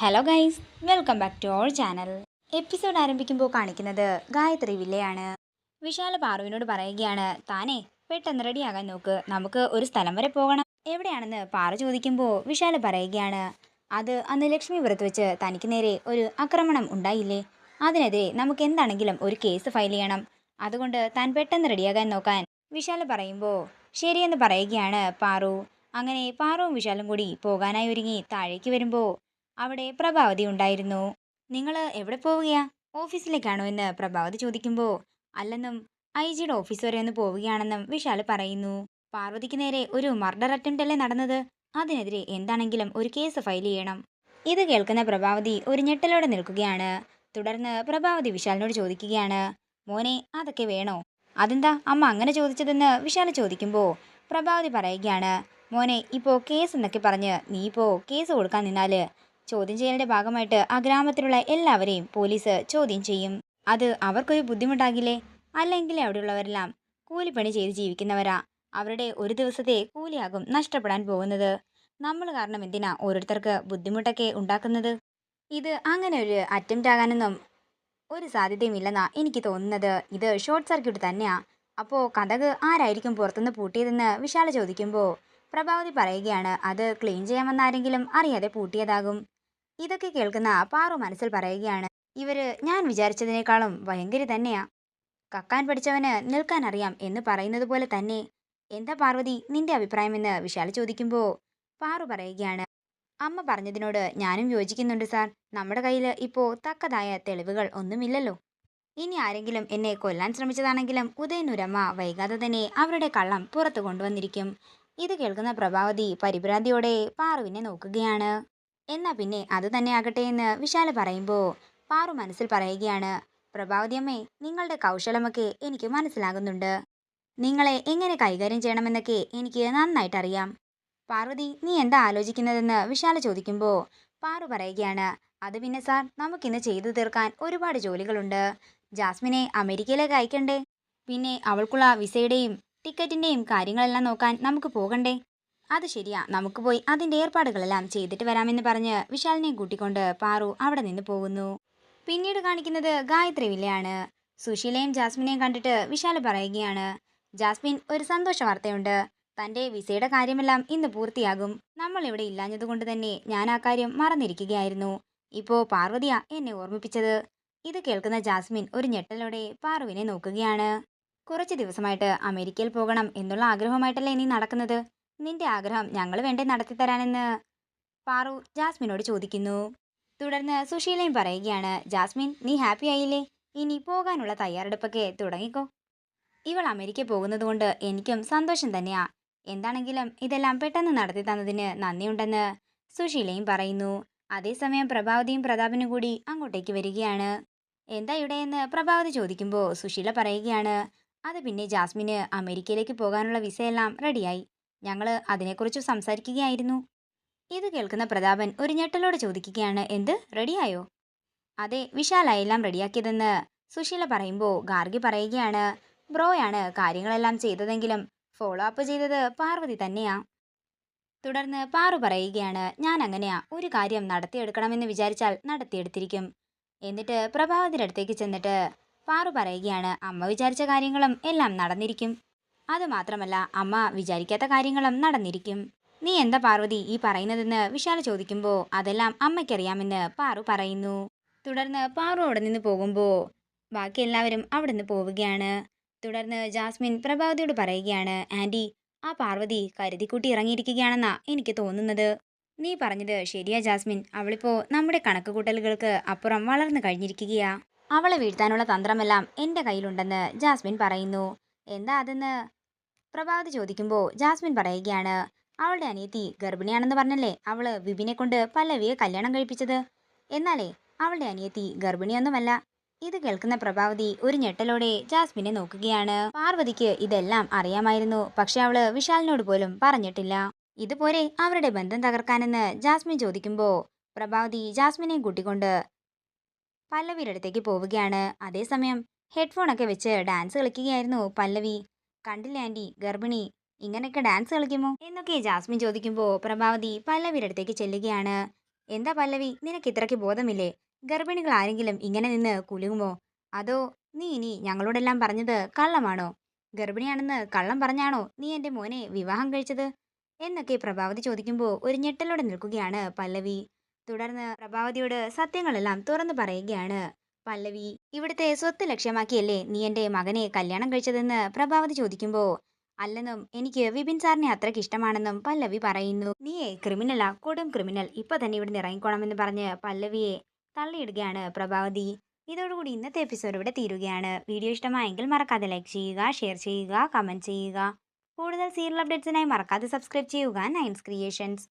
Hello guys welcome back to our channel episode ആരംഭിക്കുമ്പോൾ കാണിക്കുന്നത് ഗായത്രി വില്ലയാണ്. വിശാല പാറുവിനോട് പറയുകയാണ് താനേ പെട്ടെന്ന് റെഡിയാകാൻ നോക്ക്. നമുക്ക് ഒരു സ്ഥലം വരെ പോകണം. എവിടെയാണെന്ന് പാറു ചോദിക്കുമ്പോൾ വിശാല പറയുകയാണ് അത് അന്ന് ലക്ഷ്മി ലക്ഷ്മിപുരത്ത് വെച്ച് തനിക്ക് നേരെ ഒരു ആക്രമണം ഉണ്ടായില്ലേ? അതിനെതിരെ നമുക്ക് എന്താണെങ്കിലും ഒരു കേസ് ഫയൽ ചെയ്യണം. അതുകൊണ്ട് താൻ പെട്ടെന്ന് റെഡിയാകാൻ നോക്കാൻ. വിശാല പറയുമ്പോൾ ശരിയെന്ന് പറയുകയാണ് പാറു. അങ്ങനെ പാറുവും വിശാലും കൂടി പോകാനായി ഒരുങ്ങി താഴേക്ക് വരുമ്പോൾ അവിടെ പ്രഭാവതി ഉണ്ടായിരുന്നു. നിങ്ങൾ എവിടെ പോവുകയാ? ഓഫീസിലേക്കാണോ എന്ന് പ്രഭാവതി ചോദിക്കുമ്പോൾ അല്ലെന്നും ഐ ജിയുടെ ഓഫീസ് വരെ ഒന്ന് പോവുകയാണെന്നും വിശാൽ പറയുന്നു. പാർവതിക്ക് നേരെ ഒരു മർഡർ അറ്റംപ്റ്റ് അല്ലേ നടന്നത്? അതിനെതിരെ എന്താണെങ്കിലും ഒരു കേസ് ഫയൽ ചെയ്യണം. ഇത് കേൾക്കുന്ന പ്രഭാവതി ഒരു ഞെട്ടലോടെ നിൽക്കുകയാണ്. തുടർന്ന് പ്രഭാവതി വിശാലിനോട് ചോദിക്കുകയാണ് മോനെ അതൊക്കെ വേണോ? അതെന്താ അമ്മ അങ്ങനെ ചോദിച്ചതെന്ന് വിശാൽ ചോദിക്കുമ്പോൾ പ്രഭാവതി പറയുകയാണ് മോനെ ഇപ്പോൾ കേസ് എന്നൊക്കെ പറഞ്ഞ് നീ ഇപ്പോൾ കേസ് കൊടുക്കാൻ നിന്നാൽ ചോദ്യം ചെയ്യലിന്റെ ഭാഗമായിട്ട് ആ ഗ്രാമത്തിലുള്ള എല്ലാവരെയും പോലീസ് ചോദ്യം ചെയ്യും. അത് അവർക്കൊരു ബുദ്ധിമുട്ടാകില്ലേ? അല്ലെങ്കിൽ അവിടെയുള്ളവരെല്ലാം കൂലിപ്പണി ചെയ്ത് ജീവിക്കുന്നവരാ. അവരുടെ ഒരു ദിവസത്തെ കൂലിയാകും നഷ്ടപ്പെടാൻ പോകുന്നത്. നമ്മൾ കാരണം എന്തിനാ ഓരോരുത്തർക്ക് ബുദ്ധിമുട്ടൊക്കെ ഉണ്ടാക്കുന്നത്? ഇത് അങ്ങനെ ഒരു അറ്റംപ്റ്റ് ആകാനൊന്നും ഒരു സാധ്യതയുമില്ലെന്നാ എനിക്ക് തോന്നുന്നത്. ഇത് ഷോർട്ട് സർക്യൂട്ട് തന്നെയാ. അപ്പോൾ കഥക് ആരായിരിക്കും പുറത്തുനിന്ന് പൂട്ടിയതെന്ന് വിശാല ചോദിക്കുമ്പോൾ പ്രഭാവതി പറയുകയാണ് അത് ക്ലീൻ ചെയ്യാമെന്ന് ആരെങ്കിലും അറിയാതെ പൂട്ടിയതാകും. ഇതൊക്കെ കേൾക്കുന്ന പാറു മനസ്സിൽ പറയുകയാണ് ഇവർ ഞാൻ വിചാരിച്ചതിനേക്കാളും ഭയങ്കര തന്നെയാ. കക്കാൻ പഠിച്ചവന് നിൽക്കാൻ അറിയാം എന്ന് പറയുന്നത് പോലെ തന്നെ. എന്താ പാർവതി നിന്റെ അഭിപ്രായം എന്ന് വിശാൽ ചോദിക്കുമ്പോൾ പാറു പറയുകയാണ് അമ്മ പറഞ്ഞതിനോട് ഞാനും യോജിക്കുന്നുണ്ട് സാർ. നമ്മുടെ കയ്യിൽ ഇപ്പോൾ തക്കതായ തെളിവുകൾ ഒന്നുമില്ലല്ലോ. ഇനി ആരെങ്കിലും എന്നെ കൊല്ലാൻ ശ്രമിച്ചതാണെങ്കിലും ഉദയനുരമ്മ വൈകാതെ തന്നെ അവരുടെ കള്ളം പുറത്തു കൊണ്ടുവന്നിരിക്കും ഇത് കേൾക്കുന്ന പ്രഭാവതി പരിഭ്രാന്തിയോടെ പാറുവിനെ നോക്കുകയാണ്. എന്നാ പിന്നെ അത് തന്നെ ആകട്ടെ എന്ന് വിശാല പറയുമ്പോൾ പാറു മനസ്സിൽ പറയുകയാണ് പ്രഭാവതി അമ്മേ നിങ്ങളുടെ കൗശലമൊക്കെ എനിക്ക് മനസ്സിലാകുന്നുണ്ട്. നിങ്ങളെ എങ്ങനെ കൈകാര്യം ചെയ്യണമെന്നൊക്കെ എനിക്ക് നന്നായിട്ട് അറിയാം പാർവതി നീ എന്താ ആലോചിക്കുന്നതെന്ന് വിശാല ചോദിക്കുമ്പോൾ പാറു പറയുകയാണ് അത് പിന്നെ സാർ നമുക്കിന്ന് ചെയ്തു തീർക്കാൻ ഒരുപാട് ജോലികളുണ്ട്. ജാസ്മിനെ അമേരിക്കയിലേക്ക് അയക്കണ്ടേ? പിന്നെ അവൾക്കുള്ള വിസയുടെയും ടിക്കറ്റിന്റെയും കാര്യങ്ങളെല്ലാം നോക്കാൻ നമുക്ക് പോകണ്ടേ? അത് ശരിയാ. നമുക്ക് പോയി അതിന്റെ ഏർപ്പാടുകളെല്ലാം ചെയ്തിട്ട് വരാമെന്ന് പറഞ്ഞ് വിശാലിനെ കൂട്ടിക്കൊണ്ട് പാറു അവിടെ നിന്ന് പോകുന്നു. പിന്നീട് കാണിക്കുന്നത് ഗായത്രി വില്ലയാണ്. സുശീലയും ജാസ്മിനെയും കണ്ടിട്ട് വിശാൽ പറയുകയാണ് ജാസ്മിൻ ഒരു സന്തോഷ വാർത്തയുണ്ട്. തന്റെ വിസയുടെ കാര്യമെല്ലാം ഇന്ന് പൂർത്തിയാകും. നമ്മൾ ഇവിടെ ഇല്ലാഞ്ഞതുകൊണ്ട് തന്നെ ഞാൻ ആ കാര്യം മറന്നിരിക്കുകയായിരുന്നു. ഇപ്പോ പാർവതിയാ എന്നെ ഓർമ്മിപ്പിച്ചത്. ഇത് കേൾക്കുന്ന ജാസ്മിൻ ഒരു ഞെട്ടലോടെ പാറുവിനെ നോക്കുകയാണ്. കുറച്ച് ദിവസമായിട്ട് അമേരിക്കയിൽ പോകണം എന്നുള്ള ആഗ്രഹമായിട്ടല്ലേ ഇനി നടക്കുന്നത്? നിന്റെ ആഗ്രഹം ഞങ്ങൾ വേണ്ടേ നടത്തിത്തരാനെന്ന് പാറു ജാസ്മിനോട് ചോദിക്കുന്നു. തുടർന്ന് സുശീലയും പറയുകയാണ് ജാസ്മിൻ നീ ഹാപ്പി ആയില്ലേ? ഇനി പോകാനുള്ള തയ്യാറെടുപ്പൊക്കെ തുടങ്ങിക്കോ. ഇവൾ അമേരിക്ക പോകുന്നതുകൊണ്ട് എനിക്കും സന്തോഷം തന്നെയാ. എന്താണെങ്കിലും ഇതെല്ലാം പെട്ടെന്ന് നടത്തി തന്നതിന് നന്ദിയുണ്ടെന്ന് സുശീലയും പറയുന്നു. അതേസമയം പ്രഭാവതിയും പ്രതാപനും കൂടി അങ്ങോട്ടേക്ക് വരികയാണ്. എന്താ ഇവിടെയെന്ന് പ്രഭാവതി ചോദിക്കുമ്പോൾ സുശീല പറയുകയാണ് അത് പിന്നെ ജാസ്മിന് അമേരിക്കയിലേക്ക് പോകാനുള്ള വിസയെല്ലാം റെഡിയായി ഞങ്ങൾ അതിനെക്കുറിച്ച് സംസാരിക്കുകയായിരുന്നു. ഇത് കേൾക്കുന്ന പ്രതാപൻ ഒരു ഞെട്ടലോട് ചോദിക്കുകയാണ് എന്ത്? റെഡിയായോ? അതെ വിശാലായെല്ലാം റെഡിയാക്കിയതെന്ന് സുശീല പറയുമ്പോൾ ഗാർഗി പറയുകയാണ് ബ്രോയാണ് കാര്യങ്ങളെല്ലാം ചെയ്തതെങ്കിലും ഫോളോ അപ്പ് ചെയ്തത് പാർവതി തന്നെയാ. തുടർന്ന് പാറു പറയുകയാണ് ഞാൻ അങ്ങനെയാ ഒരു കാര്യം നടത്തിയെടുക്കണമെന്ന് വിചാരിച്ചാൽ നടത്തിയെടുത്തിരിക്കും. എന്നിട്ട് പ്രഭാവതിയുടെ അടുത്തേക്ക് ചെന്നിട്ട് പാറു പറയുകയാണ് അമ്മ വിചാരിച്ച കാര്യങ്ങളും എല്ലാം നടന്നിരിക്കും. അതുമാത്രമല്ല അമ്മ വിചാരിക്കാത്ത കാര്യങ്ങളും നടന്നിരിക്കും. നീ എന്താ പാർവതി ഈ പറയുന്നതെന്ന് വിശാല ചോദിക്കുമ്പോൾ അതെല്ലാം അമ്മയ്ക്കറിയാമെന്ന് പാറു പറയുന്നു. തുടർന്ന് പാറു അവിടെ നിന്ന് പോകുമ്പോൾ ബാക്കി എല്ലാവരും അവിടെ നിന്ന് പോവുകയാണ്. തുടർന്ന് ജാസ്മിൻ പ്രഭാവതിയോട് പറയുകയാണ് ആന്റി ആ പാർവതി കരുതിക്കൂട്ടി ഇറങ്ങിയിരിക്കുകയാണെന്നാ എനിക്ക് തോന്നുന്നത്. നീ പറഞ്ഞത് ശരിയാ ജാസ്മിൻ. അവളിപ്പോ നമ്മുടെ കണക്കുകൂട്ടലുകൾക്ക് അപ്പുറം വളർന്നു കഴിഞ്ഞിരിക്കുകയാ. അവളെ വീഴ്ത്താനുള്ള തന്ത്രമെല്ലാം എന്റെ കയ്യിലുണ്ടെന്ന് ജാസ്മിൻ പറയുന്നു. എന്താ അതെന്ന്? പ്രഭാവതി ചോദിക്കുമ്പോൾ ജാസ്മിൻ പറയുകയാണ് അവളുടെ അനിയത്തി ഗർഭിണിയാണെന്ന് പറഞ്ഞല്ലേ അവൾ വിപിനെ കൊണ്ട് പല്ലവിയെ കല്യാണം കഴിപ്പിച്ചത്? എന്നാലേ അവളുടെ അനിയത്തി ഗർഭിണിയൊന്നുമല്ല. ഇത് കേൾക്കുന്ന പ്രഭാവതി ഒരു ഞെട്ടലോടെ ജാസ്മിനെ നോക്കുകയാണ്. പാർവതിക്ക് ഇതെല്ലാം അറിയാമായിരുന്നു പക്ഷെ അവൾ വിശാലിനോട് പോലും പറഞ്ഞിട്ടില്ല. ഇതുപോലെ അവരുടെ ബന്ധം തകർക്കാനെന്ന് ജാസ്മിൻ ചോദിക്കുമ്പോൾ പ്രഭാവതി ജാസ്മിനെയും കൂട്ടിക്കൊണ്ട് പല്ലവിയുടെ അടുത്തേക്ക് പോവുകയാണ്. അതേസമയം ഹെഡ്ഫോണൊക്കെ വെച്ച് ഡാൻസ് കളിക്കുകയായിരുന്നു പല്ലവി. കണ്ടില്ല ആന്റി ഗർഭിണി. ഇങ്ങനെയൊക്കെ ഡാൻസ് കളിക്കുമോ എന്നൊക്കെ ജാസ്മിൻ ചോദിക്കുമ്പോൾ പ്രഭാവതി പല്ലവിയുടെ അടുത്തേക്ക് ചെല്ലുകയാണ്. എന്താ പല്ലവി? നിനക്ക് ഇത്രയ്ക്ക് ബോധമില്ലേ? ഗർഭിണികൾ ആരെങ്കിലും ഇങ്ങനെ നിന്ന് കുലുങ്ങുമോ? അതോ നീ ഇനി ഞങ്ങളോടെല്ലാം പറഞ്ഞത് കള്ളമാണോ? ഗർഭിണിയാണെന്ന് കള്ളം പറഞ്ഞാണോ നീ എന്റെ മോനെ വിവാഹം കഴിച്ചത്? എന്നൊക്കെ പ്രഭാവതി ചോദിക്കുമ്പോൾ ഒരു ഞെട്ടലോടെ നിൽക്കുകയാണ് പല്ലവി. തുടർന്ന് പ്രഭാവതിയോട് സത്യങ്ങളെല്ലാം തുറന്നു പറയുകയാണ്. പല്ലവി ഇവിടുത്തെ സ്വത്ത് ലക്ഷ്യമാക്കിയല്ലേ നീ എന്റെ മകനെ കല്യാണം കഴിച്ചതെന്ന് പ്രഭാവതി ചോദിക്കുമ്പോൾ അല്ലെന്നും എനിക്ക് വിപിൻ സാറിനെ അത്രയ്ക്ക് ഇഷ്ടമാണെന്നും പല്ലവി പറയുന്നു. നീയെ ക്രിമിനലാ കൊടും ക്രിമിനൽ. ഇപ്പൊ തന്നെ ഇവിടെ ഇറങ്ങിക്കോണമെന്ന് പറഞ്ഞ് പല്ലവിയെ തള്ളിയിടുകയാണ് പ്രഭാവതി. ഇതോടുകൂടി ഇന്നത്തെ എപ്പിസോഡ് ഇവിടെ തീരുകയാണ്. വീഡിയോ ഇഷ്ടമായെങ്കിൽ മറക്കാതെ ലൈക്ക് ചെയ്യുക ഷെയർ ചെയ്യുക കമന്റ് ചെയ്യുക. കൂടുതൽ സീരിയൽ അപ്ഡേറ്റ്സിനായി മറക്കാതെ സബ്സ്ക്രൈബ് ചെയ്യുക നയൻസ് ക്രിയേഷൻസ്